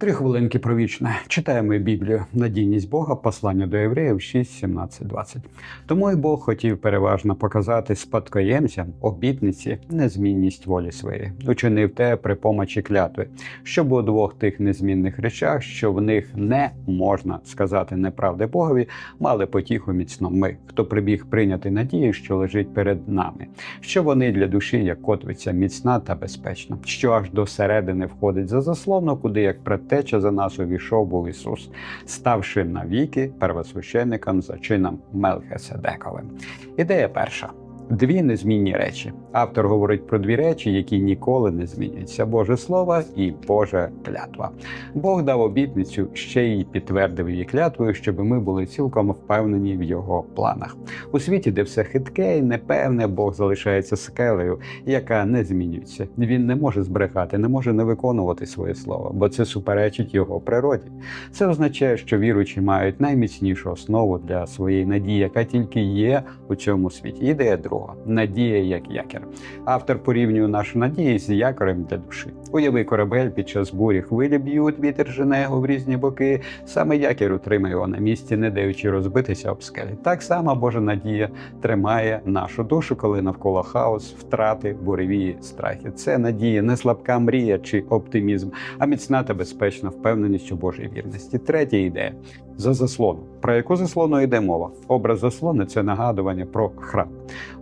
Три хвилинки про вічне. Читаємо Біблію. Надійність Бога, послання до євреїв 6, 17, 20. Тому і Бог хотів переважно показати спадкоємцям обітниці незмінність волі своєї. Учинив те при помочі клятви, щоб у двох тих незмінних речах, що в них не можна сказати неправди Богові, мали потіху міцно ми, хто прибіг прийняти надію, що лежить перед нами, що вони для душі, як котвиця, міцна та безпечна, що аж до середини входить за заслону, куди як предтеча за нас увійшов був Ісус, ставши навіки первосвященником за чином Мелхиседековим. Ідея перша. Дві незмінні речі. Автор говорить про дві речі, які ніколи не змінюються: Боже Слово і Божа клятва. Бог дав обітницю, ще й підтвердив її клятвою, щоб ми були цілком впевнені в його планах. У світі, де все хитке і непевне, Бог залишається скелею, яка не змінюється. Він не може збрехати, не може не виконувати своє слово, бо це суперечить його природі. Це означає, що віруючі мають найміцнішу основу для своєї надії, яка тільки є у цьому світі. Ідея друга надія як якір. Автор порівнює нашу надію з якорем для душі. Уяви корабель під час бурі хвилі б'ють, вітер жене його в різні боки. Саме якір утримує його на місці, не даючи розбитися об скелі. Так само Божа надія тримає нашу душу, коли навколо хаос, втрати, буревії, страхи. Це надія, не слабка мрія чи оптимізм, а міцна та безпечна впевненість у Божій вірності. Третя ідея за заслону. Про яку заслону йде мова? Образ заслони це нагадування про храм.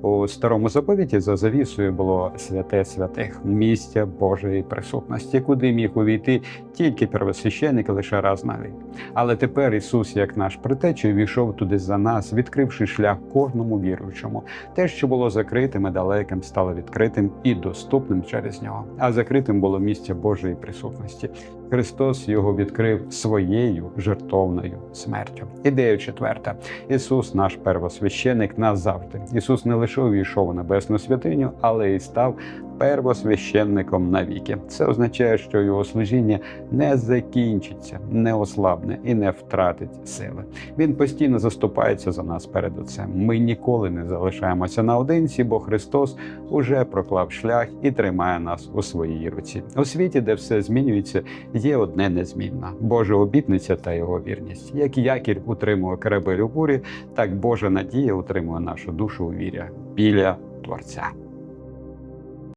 У старому заповіті за завісою було святе святих місця Божої присутності, куди міг увійти тільки первосвященик лише раз на рік. Але тепер Ісус, як наш притеча, війшов туди за нас, відкривши шлях кожному віруючому. Те, що було закритим і далеким, стало відкритим і доступним через нього. А закритим було місце Божої присутності. Христос його відкрив своєю жертовною смертю. Ідея четверта: Ісус, наш первосвященик, назавжди. Ісус не лише увійшов у небесну святиню, але й став первосвященником навіки. Це означає, що його служіння не закінчиться, не ослабне і не втратить сили. Він постійно заступається за нас перед Отцем. Ми ніколи не залишаємося наодинці, бо Христос уже проклав шлях і тримає нас у своїй руці. У світі, де все змінюється, є одне незмінне – Божа обітниця та його вірність. Як якір утримує корабель у бурі, так Божа надія утримує нашу душу у вірі біля Творця.